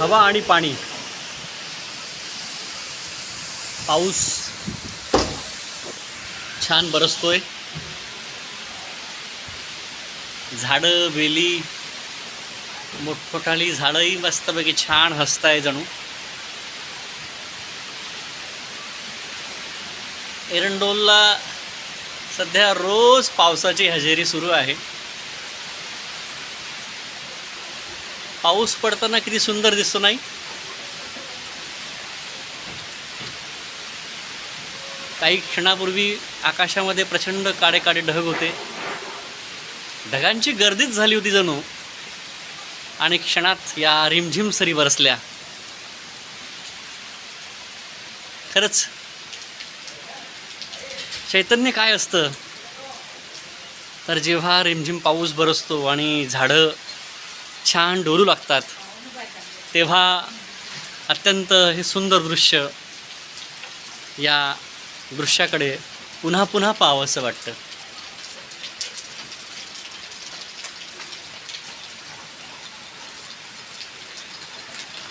हवा आणि पाणी. पाऊस छान बरसतोय. झाडं वेली मोठमोठाली झाडंही मस्तपैकी छान हसताय जणू. एरंडोलला सध्या रोज पावसाची हजेरी सुरू आहे. पाऊस पडताना किती सुंदर दिसतो नाही? काही क्षणापूर्वी आकाशामध्ये प्रचंड काळे काळे ढग होते. ढगांची गर्दीच झाली होती जणू. आणि क्षणात या रिमझिम सरी बरसल्या. खरंच चैतन्य काय असतं? तर जेव्हा रिमझिम पाऊस बरसतो आणि झाडं छान डोलू लागतात. तेव्हा अत्यंत हे सुंदर दृश्य या दृश्याकडे पुन्हा पुन्हा पाहावंसं वाटतं.